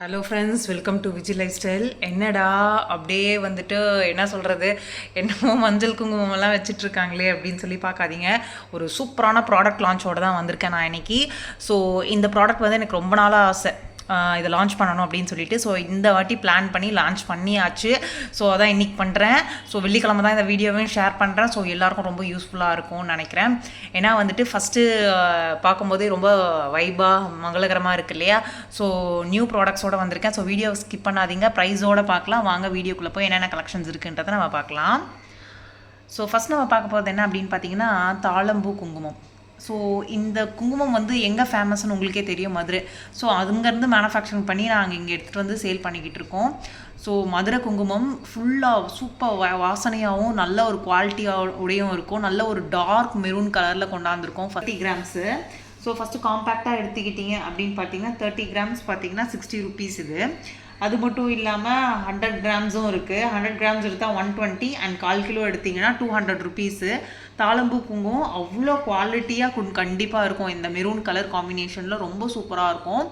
Hello friends welcome to Vijay life style என்னடா அப்படியே வந்துட்டு என்ன சொல்கிறது என்னமோ மஞ்சள் குங்குமம்லாம் வச்சிட்ருக்காங்களே அப்படின்னு சொல்லி பார்க்காதீங்க. ஒரு சூப்பரான ப்ராடக்ட் லான்ச்சோடு தான் வந்திருக்கேன் நான் இன்னைக்கு. ஸோ இந்த ப்ராடக்ட் வந்து எனக்கு ரொம்ப நாளாக ஆசை. இதை லான்ச் பண்ணணும் அப்படின்னு சொல்லிட்டு ஸோ இந்த வாட்டி பிளான் பண்ணி லான்ச் பண்ணியாச்சு. ஸோ அதான் இன்றைக்கி பண்ணுறேன் ஸோ வெள்ளிக்கிழமை தான் இந்த வீடியோவையும் ஷேர் பண்ணுறேன் ஸோ எல்லாருக்கும் ரொம்ப யூஸ்ஃபுல்லாக இருக்கும்னு நினைக்கிறேன். ஏன்னா வந்துட்டு ஃபஸ்ட்டு பார்க்கும்போதே ரொம்ப வைபாக மங்களகரமாக இருக்கு இல்லையா? ஸோ நியூ ப்ராடக்ட்ஸோட வந்திருக்கேன். ஸோ வீடியோ ஸ்கிப் பண்ணாதீங்க. ப்ரைஸோட பார்க்கலாம். வாங்க வீடியோக்குள்ளே போய் என்னென்ன கலெக்ஷன்ஸ் இருக்குன்றதை நம்ம பார்க்கலாம். ஸோ ஃபஸ்ட் நம்ம பார்க்க போகிறது என்ன அப்படின்னு பார்த்தீங்கன்னா தாளம்பூ குங்குமம். ஸோ இந்த குங்குமம் வந்து எங்கே ஃபேமஸ்னு உங்களுக்கே தெரியும் மதுரை. ஸோ அதுங்கேருந்து மேனுஃபேக்சரிங் பண்ணி நாங்கள் இங்கே எடுத்துகிட்டு வந்து சேல் பண்ணிக்கிட்டு இருக்கோம். ஸோ மதுரை குங்குமம் ஃபுல்லாக சூப்பர் வா வாசனையாகவும் நல்ல ஒரு குவாலிட்டியோடையும் இருக்கும். நல்ல ஒரு டார்க் மெரூன் கலரில் கொண்டாந்துருக்கோம். ஃபார்ட்டி கிராம்ஸு ஸோ ஃபஸ்ட்டு காம்பேக்டாக எடுத்துக்கிட்டீங்க அப்படின்னு பார்த்தீங்கன்னா தேர்ட்டி கிராம்ஸ் பார்த்தீங்கன்னா சிக்ஸ்டி ருபீஸ் இது. அது மட்டும் இல்லாமல் ஹண்ட்ரட் கிராம்ஸும் இருக்குது ஹண்ட்ரட் கிராம்ஸ் எடுத்தால் ஒன் டுவெண்ட்டி அண்ட் கால் கிலோ எடுத்தீங்கன்னா டூ ஹண்ட்ரட் ருபீஸு தாளம்பூ குங்குமம் அவ்வளோ குவாலிட்டியாக கண்டிப்பாக இருக்கும். இந்த மெரூன் கலர் காம்பினேஷனில் ரொம்ப சூப்பராக இருக்கும்.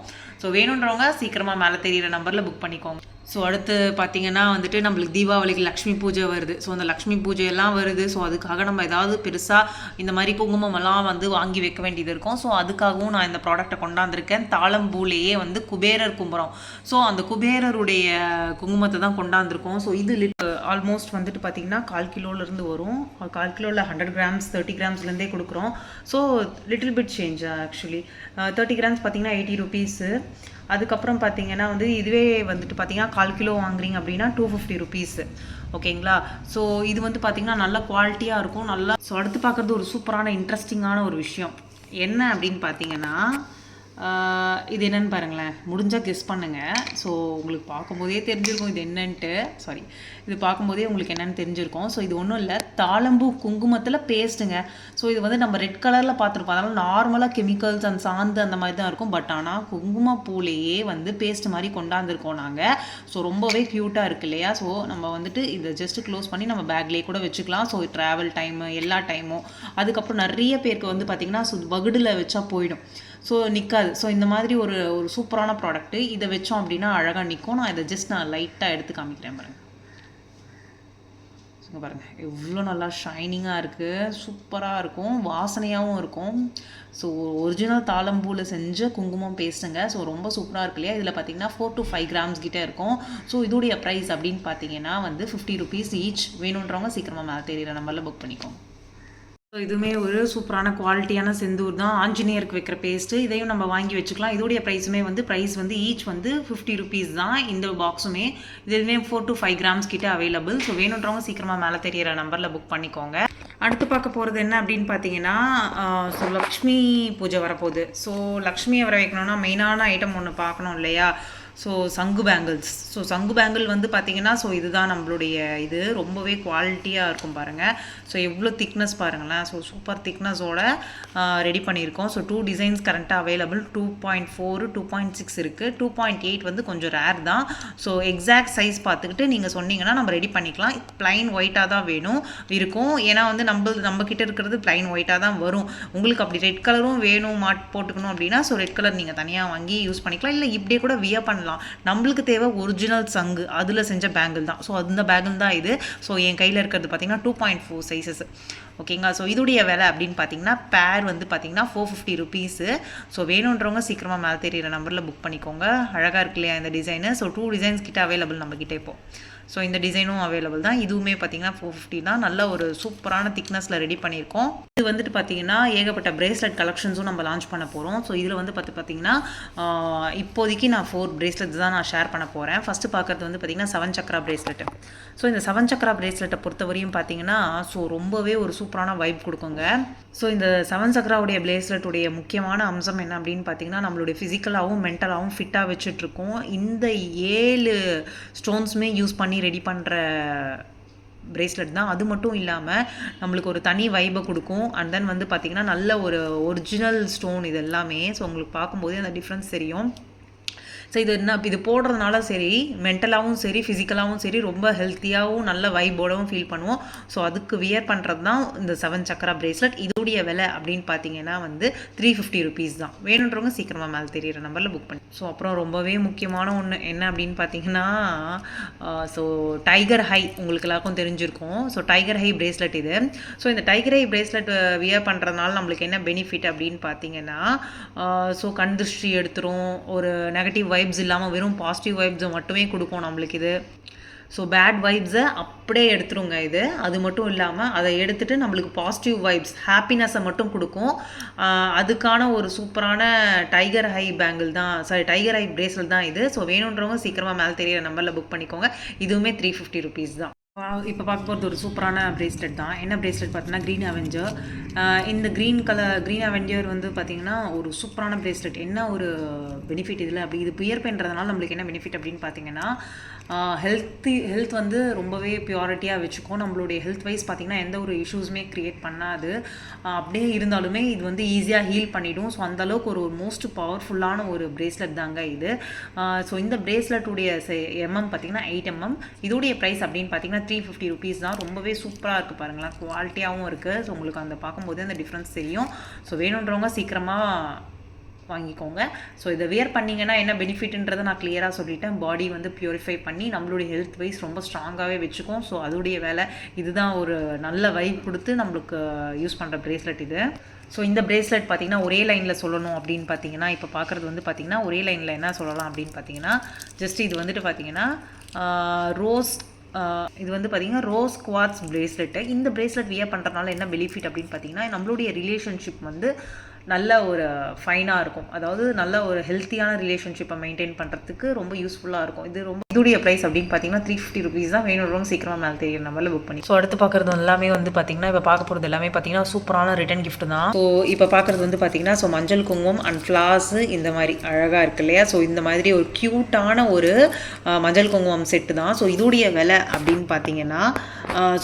ஸோ வேணுன்றவங்க சீக்கிரமாக மேலே தெரியிற நம்பரில் புக் பண்ணிக்கோங்க. ஸோ அடுத்து பார்த்தீங்கன்னா வந்துட்டு நம்மளுக்கு தீபாவளிக்கு லக்ஷ்மி பூஜை வருது. ஸோ அந்த லக்ஷ்மி பூஜை எல்லாம் வருது. ஸோ அதுக்காக நம்ம ஏதாவது பெருசாக இந்த மாதிரி குங்குமமெல்லாம் வந்து வாங்கி வைக்க வேண்டியது இருக்கும். ஸோ அதுக்காகவும் நான் இந்த ப்ராடக்ட்டை கொண்டாந்துருக்கேன். தாளம்பூலேயே வந்து குபேரர் கும்புறோம். ஸோ அந்த குபேரருடைய குங்குமத்தை தான் கொண்டாந்துருக்கோம். ஸோ இது ஆல்மோஸ்ட் வந்துட்டு பார்த்தீங்கன்னா கால் கிலோலேருந்து வரும். கால் கிலோவில் ஹண்ட்ரட் கிராம்ஸ் தேர்ட்டி கிராம்ஸ்லேருந்தே கொடுக்குறோம். So little bit change actually thirty grams பார்த்தீங்கன்னா எயிட்டி ருபீஸு அதுக்கப்புறம் பார்த்தீங்கன்னா வந்து இதுவே வந்துட்டு பார்த்தீங்கன்னா கால் கிலோ வாங்குறீங்க அப்படின்னா டூ ஃபிஃப்டி ருபீஸு ஓகேங்களா? ஸோ இது வந்து பார்த்தீங்கன்னா நல்ல குவாலிட்டியாக இருக்கும். நல்லா ஸோ அடுத்து பார்க்குறது ஒரு சூப்பரான இன்ட்ரெஸ்டிங்கான ஒரு விஷயம். என்ன அப்படின்னு பார்த்தீங்கன்னா இது என்னன்னு பாருங்களேன். முடிஞ்சால் கெஸ் பண்ணுங்கள் ஸோ உங்களுக்கு பார்க்கும்போதே தெரிஞ்சிருக்கும் இது என்னன்ட்டு. சாரி இது பார்க்கும்போதே உங்களுக்கு என்னென்னு தெரிஞ்சிருக்கும். ஸோ இது ஒன்றும் இல்லை. தாளம்பூ குங்குமத்தில் பேஸ்ட்டுங்க ஸோ இது வந்து நம்ம ரெட் கலரில் பார்த்துருப்போம். அதனால் நார்மலாக கெமிக்கல்ஸ் அண்ட் சாந்து அந்த மாதிரி தான் இருக்கும். பட் ஆனால் குங்குமப்பூலேயே வந்து பேஸ்ட் மாதிரி கொண்டாந்துருக்கோம் நாங்கள் ஸோ ரொம்பவே க்யூட்டாக இருக்கு இல்லையா? ஸோ நம்ம வந்துட்டு இதை ஜஸ்ட் க்ளோஸ் பண்ணி நம்ம பேக்லேயே கூட வச்சுக்கலாம். ஸோ ட்ராவல் டைமு எல்லா டைமும் அதுக்கப்புறம் நிறைய பேருக்கு வந்து பார்த்திங்கன்னா ஸோ வகுடில் வச்சா போயிடும். ஸோ நிற்காது ஸோ இந்த மாதிரி ஒரு ஒரு சூப்பரான ப்ராடக்ட்டு இதை வச்சோம் அப்படின்னா அழகாக நிற்கும் நான் இதை ஜஸ்ட் நான் லைட்டாக எடுத்து காமிக்கிறேன் பாருங்கள் இங்க பாருங்கள் எவ்வளோ நல்லா ஷைனிங்காக இருக்குது சூப்பராக இருக்கும். வாசனையாகவும் இருக்கும். ஸோ ஒரிஜினல் தாளம்பூவில் செஞ்ச குங்குமம் பேஸ்ட்டுங்க ஸோ ரொம்ப சூப்பராக இருக்கு இல்லையா? இதில் பார்த்தீங்கன்னா ஃபோர் டு ஃபைவ் கிராம்ஸ் கிட்டே இருக்கும். ஸோ இதோடைய ப்ரைஸ் அப்படின்னு பார்த்தீங்கன்னா வந்து ஃபிஃப்டி ருபீஸ் ஈச் வேணுன்றவங்க சீக்கிரமாக மேலே தெரியிற நம்பரில் புக் பண்ணிக்கோங்க. ஸோ இதுவுமே ஒரு சூப்பரான குவாலிட்டியான செந்தூர் தான். ஆஞ்சநேயருக்கு வைக்கிற பேஸ்ட்டு இதையும் நம்ம வாங்கி வச்சுக்கலாம். இதோடைய ப்ரைஸுமே வந்து ப்ரைஸ் வந்து ஈச் வந்து ஃபிஃப்டி ருபீஸ் தான். இந்த பாக்ஸுமே இதுவுமே ஃபோர் டு ஃபைவ் கிராம்ஸ் கிட்டே அவைலபிள் ஸோ வேணுன்றவங்க சீக்கிரமாக மேலே தெரியிற நம்பரில் புக் பண்ணிக்கோங்க. அடுத்து பார்க்க போகிறது என்ன அப்படின்னு பார்த்தீங்கன்னா ஸோ லக்ஷ்மி பூஜை வரப்போகுது. ஸோ லக்ஷ்மியை வர வைக்கணும்னா மெயினான ஐட்டம் ஒன்று பார்க்கணும் இல்லையா? ஸோ சங்கு பேங்கிள்ஸ் ஸோ சங்கு பேங்கிள் வந்து பார்த்தீங்கன்னா ஸோ இதுதான் நம்மளுடைய இது. ரொம்பவே குவாலிட்டியாக இருக்கும் பாருங்கள் ஸோ எவ்வளோ திக்னஸ் பாருங்களேன். ஸோ சூப்பர் திக்னஸோட ரெடி பண்ணியிருக்கோம். ஸோ டூ டிசைன்ஸ் கரண்ட்டாக available two point four two point six இருக்குது டூ பாயிண்ட் எயிட் வந்து கொஞ்சம் ரேர் தான். ஸோ எக்ஸாக்ட் சைஸ் பார்த்துக்கிட்டு நீங்கள் சொன்னீங்கன்னா நம்ம ரெடி பண்ணிக்கலாம். பிளைன் ஒயிட்டாக தான் வேணும் இருக்கும். ஏன்னா வந்து நம்ம நம்ம கிட்ட இருக்கிறது பிளைன் ஒயிட்டாக தான் வரும். உங்களுக்கு அப்படி ரெட் கலரும் வேணும் மாட் போட்டுக்கணும் அப்படின்னா ஸோ ரெட் கலர் நீங்கள் தனியாக வாங்கி யூஸ் பண்ணிக்கலாம். இல்லை இப்படியே கூட வியா பண்ண பண்ணலாம். நம்மளுக்கு தேவை ஒரிஜினல் சங்கு. அதில் செஞ்ச பேங்கிள் தான். ஸோ அந்த பேங்கிள் தான் இது. ஸோ என் கையில் இருக்கிறது பார்த்தீங்கன்னா டூ பாயிண்ட் ஃபோர் சைஸஸ் ஓகேங்களா? ஸோ இதுடைய விலை அப்படின்னு பார்த்தீங்கன்னா பேர் வந்து பார்த்தீங்கன்னா ஃபோர் ஃபிஃப்டி ருபீஸு ஸோ வேணுன்றவங்க சீக்கிரமாக மேலே தெரியிற நம்பரில் புக் பண்ணிக்கோங்க. அழகாக இருக்கு இல்லையா இந்த டிசைனு ஸோ டூ டிசைன்ஸ் கிட்ட அவைலபிள் நம்ம கிட்ட இப்போ. ஸோ இந்த டிசைனும் அவைலபிள் தான். இதுவுமே பார்த்தீங்கன்னா ஃபோர் ஃபிஃப்டி தான். நல்ல ஒரு சூப்பரான திக்னஸில் ரெடி பண்ணியிருக்கோம். இது வந்துட்டு பார்த்தீங்கன்னா ஏகப்பட்ட பிரேஸ்லெட் கலெக்ஷன்ஸும் நம்ம லான்ச் பண்ண போகிறோம் ஸோ இதில் வந்து பார்த்து பார்த்தீங்கன்னா இப்போதைக்கு நான் ஃபோர் பிரேஸ்லெட்ஸ் தான் நான் ஷேர் பண்ண போகிறேன் ஃபஸ்ட்டு பார்க்குறது வந்து பார்த்தீங்கன்னா செவன் சக்கரா பிரேஸ்லெட்டு ஸோ இந்த செவன் சக்கரா பிரேஸ்லெட்டை பொறுத்தவரையும் பார்த்தீங்கன்னா ஸோ ரொம்பவே ஒரு சூப்பரான வைப் கொடுக்குங்க. ஸோ இந்த செவன் சக்கராவுடைய பிளேஸ்லெட்டுடைய முக்கியமான அம்சம் என்ன அப்படின்னு பார்த்தீங்கன்னா நம்மளுடைய ஃபிசிக்கலாகவும் மென்டலாகவும் ஃபிட்டாக வச்சுட்ருக்கோம். இந்த ஏழு ஸ்டோன்ஸுமே யூஸ் பண்ணி ரெடி பண்ணுற பிரேஸ்லெட் தான். அது மட்டும் இல்லாமல் நம்மளுக்கு ஒரு தனி வைபை கொடுக்கும். அண்ட் தென் வந்து பார்த்திங்கன்னா நல்ல ஒரு ஒரிஜினல் ஸ்டோன் இது எல்லாமே. ஸோ உங்களுக்கு பார்க்கும்போதே அந்த டிஃப்ரென்ஸ் தெரியும். ஸோ இது என்ன இது போடுறதுனால சரி மென்டலாகவும் சரி ஃபிசிக்கலாகவும் சரி ரொம்ப ஹெல்த்தியாகவும் நல்ல வைபோடவும் ஃபீல் பண்ணுவோம். ஸோ அதுக்கு வியர் பண்ணுறது தான் இந்த செவன் சக்கரா ப்ரேஸ்லெட் இதோடைய விலை அப்படின்னு பார்த்தீங்கன்னா வந்து த்ரீ ஃபிஃப்டி ருபீஸ் தான். வேணுன்றவங்க சீக்கிரமாக மேலே தெரியிற நம்பரில் புக் பண்ணி. ஸோ அப்புறம் ரொம்பவே முக்கியமான ஒன்று என்ன அப்படின்னு பார்த்தீங்கன்னா ஸோ டைகர் ஹை உங்களுக்கு எல்லாருக்கும் தெரிஞ்சிருக்கும். ஸோ டைகர் ஹை பிரேஸ்லெட் இது. ஸோ இந்த டைகர் ஹை பிரேஸ்லெட் வியர் பண்ணுறதுனால நம்மளுக்கு என்ன பெனிஃபிட் அப்படின்னு பார்த்தீங்கன்னா ஸோ கண் திருஷ்டி எடுத்துரும். ஒரு நெகட்டிவ் வைப்ஸ் இல்லாமல் வெறும் பாசிட்டிவ் வைப்ஸை மட்டுமே கொடுக்கும் நம்மளுக்கு இது. ஸோ பேட் வைப்ஸை அப்படியே எடுத்துருங்க இது. அது மட்டும் இல்லாமல் அதை எடுத்துகிட்டு நம்மளுக்கு பாசிட்டிவ் வைப்ஸ் ஹாப்பினஸை மட்டும் கொடுக்கும். அதுக்கான ஒரு சூப்பரான டைகர் ஹை பேங்கிள் தான் சாரி டைகர் ஹை பிரேஸ்லெட் தான் இது. ஸோ வேணுன்றவங்க சீக்கிரமாக மேலே தெரியிற நம்பரில் புக் பண்ணிக்கோங்க. இதுவுமே த்ரீ ஃபிஃப்டி ருபீஸ் தான். இப்போ பார்க்க போகிறது ஒரு சூப்பரான ப்ரேஸ்லெட் தான். என்ன ப்ரேஸ்லெட் பார்த்தீங்கன்னா க்ரீன் அவெஞ்சர் இந்த க்ரீன் கலர் க்ரீன் அவெஞ்சர் வந்து பார்த்தீங்கன்னா ஒரு சூப்பரான ப்ரேஸ்லெட் என்ன ஒரு பெனிஃபிட் இதில்? அப்படி இது பியர் பண்ணுறதுனால நம்மளுக்கு என்ன பெனிஃபிட் அப்படின்னு பார்த்தீங்கன்னா ஹெல்த்தி ஹெல்த் வந்து ரொம்பவே பியூரிட்டியாக வச்சுக்கும். நம்மளுடைய ஹெல்த் வைஸ் பார்த்திங்கன்னா எந்த ஒரு இஷ்யூஸுமே க்ரியேட் பண்ணாது. அப்படியே இருந்தாலுமே இது வந்து ஈஸியாக ஹீல் பண்ணிவிடும் ஸோ அந்தளவுக்கு ஒரு மோஸ்ட் பவர்ஃபுல்லான ஒரு பிரேஸ்லெட் தாங்க இது. ஸோ இந்த பிரேஸ்லெட்டுடைய எம்எம் பார்த்தீங்கன்னா எயிட் எம்எம் இதோடைய ப்ரைஸ் அப்படின்னு பார்த்தீங்கன்னா த்ரீ ஃபிஃப்டி ருபீஸ் தான். ரொம்பவே சூப்பராக இருக்குது பாருங்களேன். குவாலிட்டியாகவும் இருக்குது ஸோ உங்களுக்கு அந்த பார்க்கும்போது அந்த டிஃப்ரென்ஸ் தெரியும். ஸோ வேணுன்றவங்க சீக்கிரமாக வாங்கிக்கோங்க. ஸோ இதை வியர் பண்ணிங்கன்னா என்ன பெனிஃபிட்ன்றதை நான் கிளியராக சொல்லிட்டேன். பாடி வந்து ப்யூரிஃபை பண்ணி நம்மளுடைய ஹெல்த் வைஸ் ரொம்ப ஸ்ட்ராங்காகவே வச்சுக்கும். ஸோ அதோடைய வேலை இதுதான் ஒரு நல்ல வைப் கொடுத்து நம்மளுக்கு யூஸ் பண்ணுற ப்ரேஸ்லெட் இது. ஸோ இந்த ப்ரேஸ்லெட் பார்த்தீங்கன்னா ஒரே லைனில் சொல்லணும் அப்படின்னு பார்த்தீங்கன்னா இப்போ பார்க்குறது வந்து பார்த்திங்கன்னா ஒரே லைனில் என்ன சொல்லலாம் அப்படின்னு பார்த்தீங்கன்னா ஜஸ்ட் இது வந்துட்டு பார்த்திங்கன்னா ரோஸ் இது வந்து பார்த்தீங்கன்னா ரோஸ் குவார்ட்ஸ் ப்ரேஸ்லெட்டு இந்த ப்ரேஸ்லெட் வியர் பண்ணுறதுனால என்ன பெனிஃபிட் அப்படின்னு பார்த்தீங்கன்னா நம்மளுடைய ரிலேஷன்ஷிப் வந்து நல்ல ஒரு ஃபைனாக இருக்கும். அதாவது நல்ல ஒரு ஹெல்த்தியான ரிலேஷன்ஷிப்பை மெயின்டைன் பண்ணுறதுக்கு ரொம்ப யூஸ்ஃபுல்லாக இருக்கும். இது ரொம்ப இதோடைய ப்ரைஸ் அப்படின்னு பார்த்தீங்கன்னா த்ரீ ஃபிஃப்டி ருபீஸ் தான் வேணும். சீக்கிரமாக மேலே தெரியும் நம்மள புக் பண்ணி. ஸோ அடுத்து பார்க்குறது எல்லாமே வந்து பார்த்தீங்கன்னா இப்போ பார்க்க போகிறது எல்லாமே பார்த்தீங்கன்னா சூப்பரான ரிட்டன் gift தான். ஸோ இப்போ பார்க்குறது வந்து பார்த்தீங்கன்னா ஸோ மஞ்சள் குங்குமம் அண்ட் ஃப்ளார்ஸு இந்த மாதிரி அழகாக இருக்கு இல்லையா? ஸோ இந்த மாதிரி ஒரு க்யூட்டான ஒரு மஞ்சள் குங்குமம் செட்டு தான். ஸோ இதோடைய விலை அப்படின்னு பார்த்தீங்கன்னா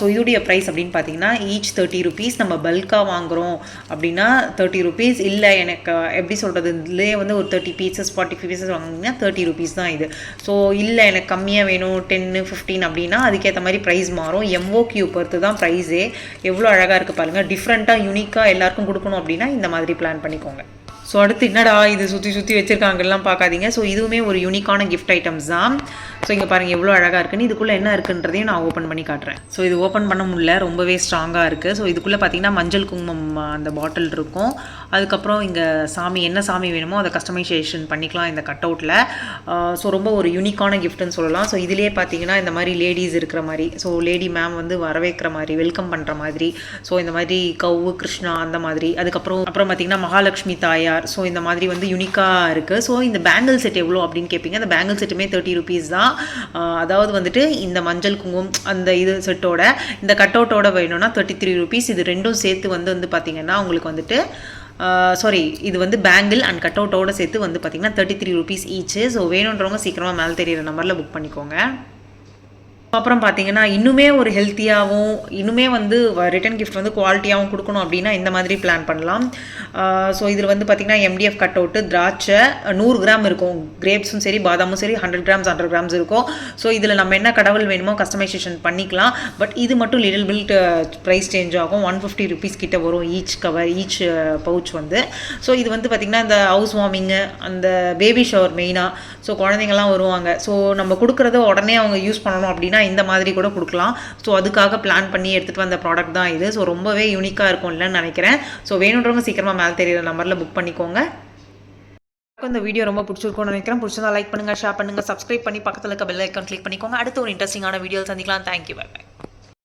ஸோ இதோடைய ப்ரைஸ் அப்படின்னு பார்த்தீங்கன்னா ஈச் தேர்ட்டி ருபீஸ் நம்ம பல்காக வாங்குகிறோம் அப்படின்னா தேர்ட்டி ருபீஸ் இல்லை எனக்கு எப்படி சொல்கிறது இதுலேயே வந்து ஒரு thirty pieces forty five pieces வாங்கினீங்கன்னா தேர்ட்டி ருபீஸ் தான் இது. ஸோ இல்லை எனக்கு கம்மியாக வேணும் டென்னு ஃபிஃப்டீன் அப்படின்னா அதுக்கேற்ற மாதிரி ப்ரைஸ் மாறும். எம்ஓக்யூ பொறுத்து தான் ப்ரைஸே எவ்வளோ அழகாக இருக்குது பாருங்கள் டிஃப்ரெண்ட்டாக யூனிக்காக எல்லாருக்கும் கொடுக்கணும் அப்படின்னா இந்த மாதிரி பிளான் பண்ணிக்கோங்க. ஸோ அடுத்து என்னடா இது சுற்றி சுற்றி வச்சுருக்காங்கலாம் பார்க்காதீங்க. ஸோ இதுவுமே ஒரு யூனிக்கான கிஃப்ட் ஐட்டம்ஸ் தான். ஸோ இங்கே பாருங்கள் எவ்வளோ அழகாக இருக்குன்னு. இதுக்குள்ளே என்ன இருக்குன்றதையும் நான் ஓப்பன் பண்ணி காட்டுறேன். ஸோ இது ஓப்பன் பண்ண முடியல. ரொம்பவே ஸ்ட்ராங்காக இருக்குது ஸோ இதுக்குள்ளே பார்த்தீங்கன்னா மஞ்சள் குங்குமம் அந்த பாட்டில் இருக்கும். அதுக்கப்புறம் இங்கே சாமி என்ன சாமி வேணுமோ அதை கஸ்டமைசேஷன் பண்ணிக்கலாம் இந்த கட் அவுட்டில் ஸோ ரொம்ப ஒரு யூனிக்கான கிஃப்ட்னு சொல்லலாம். ஸோ இதிலே பார்த்தீங்கன்னா இந்த மாதிரி லேடிஸ் இருக்கிற மாதிரி ஸோ லேடி மேம் வந்து வரவேற்கிற மாதிரி வெல்கம் பண்ணுற மாதிரி ஸோ இந்த மாதிரி கவு கிருஷ்ணா அந்த மாதிரி. அதுக்கப்புறம் அப்புறம் பார்த்தீங்கன்னா மகாலட்சுமி தாயார் ஸோ இந்த மாதிரி வந்து யூனிக்காக இருக்குது ஸோ இந்த பேங்கிள் செட் எவ்வளோ அப்படின்னு கேட்பீங்க அந்த பேங்கிள் செட்டுமே தேர்ட்டி ருபீஸ் தான். அதாவது வந்துட்டு இந்த மஞ்சள் குங்குமம் அந்த இது செட்டோட இந்த கட் அவுட்டோட வேணும்னா தேர்ட்டி த்ரீ ருபீஸ் இது ரெண்டும் சேர்த்து வந்து வந்து பார்த்தீங்கன்னா உங்களுக்கு வந்துட்டு சாரி இது வந்து பேங்கிள் அண்ட் கட் அவுட்டோட சேர்த்து வந்து பார்த்தீங்கன்னா thirty three rupees each so வேணுன்றவங்க சீக்கிரமாக மேலே தெரியிற நம்பரில் புக் பண்ணிக்கோங்க. அப்புறம் பார்த்தீங்கன்னா இன்னுமே ஒரு ஹெல்த்தியாகவும் இன்னுமே வந்து ரிட்டன் கிஃப்ட் வந்து குவாலிட்டியாகவும் கொடுக்கணும் அப்படின்னா இந்த மாதிரி பிளான் பண்ணலாம். ஸோ இதில் வந்து பார்த்தீங்கன்னா எம்டிஎஃப் கட் அவுட்டு திராட்சை நூறு கிராம் இருக்கும். கிரேப்ஸும் சரி பாதாமும் சரி ஹண்ட்ரட் கிராம்ஸ் ஹண்ட்ரட் கிராம்ஸ் இருக்கும். ஸோ இதில் நம்ம என்ன கடவுள் வேணுமோ கஸ்டமைசேஷன் பண்ணிக்கலாம். பட் இது மட்டும் லிட்டில் பில்ட் ப்ரைஸ் சேஞ்ச் ஆகும். ஒன் ஃபிஃப்டி ருபீஸ் கிட்ட வரும் ஈச் கவர் ஈச் பவுச் வந்து. ஸோ இது வந்து பார்த்திங்கன்னா இந்த ஹவுஸ் வார்மிங்கு அந்த பேபி ஷவர் மெயினாக ஸோ குழந்தைங்கள்லாம் வருவாங்க. ஸோ நம்ம கொடுக்குறத உடனே அவங்க யூஸ் பண்ணணும் அப்படின்னா இந்த மாதிரி கூட கொடுக்கலாம். ஸோ அதுக்காக பிளான் பண்ணி எடுத்துகிட்டு வந்த ப்ராடக்ட் தான் இது. ஸோ ரொம்பவே யூனிக்காக இருக்கும் இல்லைன்னு நினைக்கிறேன். ஸோ வேணுன்றவங்க சீக்கிரமாக மேலே தெரியிற நம்பரில் புக் பண்ணிக்கோங்க. இந்த வீடியோ ரொம்ப பிடிச்சிருக்கும்னு நினைக்கிறேன். பிடிச்சிருந்தா லைக் பண்ணுங்கள் ஷேர் பண்ணுங்கள் சப்ஸ்கிரைப் பண்ணி பக்கத்தில் இருக்க பெல் ஐக்கான் கிளிக் பண்ணிக்கோங்க. அடுத்து ஒரு இன்ட்ரெஸ்டிங்கான வீடியோ சந்திக்கலாம். Thank you bye